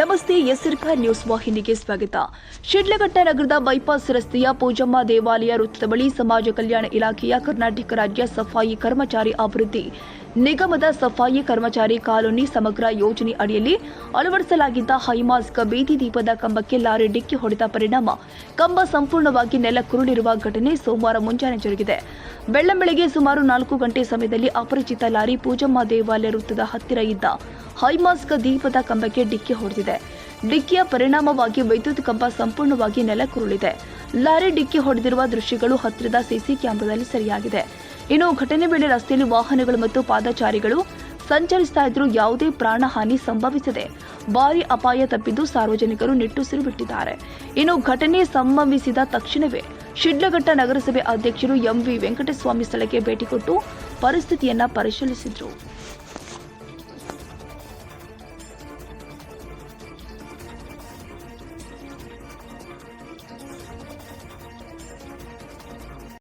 ನಮಸ್ತೆ ಎಸ್ಸಿರ್ಕ ನ್ಯೂಸ್ ವಾಹಿನಿಗೆ ಸ್ವಾಗತ. ಶಿಡ್ಲಘಟ್ಟ ನಗರದ ಬೈಪಾಸ್ ರಸ್ತೆಯ ಪೂಜಮ್ಮ ದೇವಾಲಯ ವೃತ್ತದ ಬಳಿ ಸಮಾಜ ಕಲ್ಯಾಣ ಇಲಾಖೆಯ ಕರ್ನಾಟಕ ರಾಜ್ಯ ಸಫಾಯಿ ಕರ್ಮಚಾರಿ ಅಭಿವೃದ್ಧಿ ನಿಗಮದ ಸಫಾಯಿ ಕರ್ಮಚಾರಿ ಕಾಲೋನಿ ಸಮಗ್ರ ಯೋಜನೆ ಅಡಿಯಲ್ಲಿ ಅಳವಡಿಸಲಾಗಿದ್ದ ಹೈಮಾಸ್ಕ ಬೀದಿ ದೀಪದ ಕಂಬಕ್ಕೆ ಲಾರಿ ಡಿಕ್ಕಿ ಹೊಡೆದ ಪರಿಣಾಮ. ಕಂಬ ಸಂಪೂರ್ಣವಾಗಿ ನೆಲಕ್ಕುರುಳಿರುವ ಘಟನೆ ಸೋಮವಾರ ಮುಂಜಾನೆ ಜರುಗಿದೆ. ಬೆಳ್ಳಂಬೆಳಗ್ಗೆ ಸುಮಾರು ನಾಲ್ಕು ಗಂಟೆ ಸಮಯದಲ್ಲಿ ಅಪರಿಚಿತ ಲಾರಿ ಪೂಜಮ್ಮ ದೇವಾಲಯ ವೃತ್ತದ ಹತ್ತಿರ ಇದ್ದ ಹೈಮಾಸ್ಕ್ ದೀಪದ ಕಂಬಕ್ಕೆ ಡಿಕ್ಕಿ ಹೊಡೆದಿದೆ. ಡಿಕ್ಕಿಯ ಪರಿಣಾಮವಾಗಿ ವಿದ್ಯುತ್ ಕಂಬ ಸಂಪೂರ್ಣವಾಗಿ ನೆಲಕ್ಕುರುಳಿದೆ. ಲಾರಿ ಡಿಕ್ಕಿ ಹೊಡೆದಿರುವ ದೃಶ್ಯಗಳು ಹತ್ತಿರದ ಸಿಸಿ ಕ್ಯಾಮೆರಾದಲ್ಲಿ ಸೆರೆಯಾಗಿದೆ. ಇನ್ನು ಘಟನೆ ವೇಳೆ ರಸ್ತೆಯಲ್ಲಿ ವಾಹನಗಳು ಮತ್ತು ಪಾದಚಾರಿಗಳು ಸಂಚರಿಸ್ತಾ ಇದ್ರೂ ಯಾವುದೇ ಪ್ರಾಣಹಾನಿ ಸಂಭವಿಸದೆ ಭಾರಿ ಅಪಾಯ ತಪ್ಪಿದ್ದು ಸಾರ್ವಜನಿಕರು ನಿಟ್ಟುಸಿರು ಬಿಟ್ಟಿದ್ದಾರೆ ಇನ್ನು ಘಟನೆ ಸಂಭವಿಸಿದ ತಕ್ಷಣವೇ ಶಿಡ್ಲಘಟ್ಟ ನಗರಸಭೆ ಅಧ್ಯಕ್ಷರು ಎಂವಿ ವೆಂಕಟಸ್ವಾಮಿ ಸ್ಥಳಕ್ಕೆ ಭೇಟಿ ಕೊಟ್ಟು ಪರಿಸ್ಥಿತಿಯನ್ನ ಪರಿಶೀಲಿಸಿದ್ರು.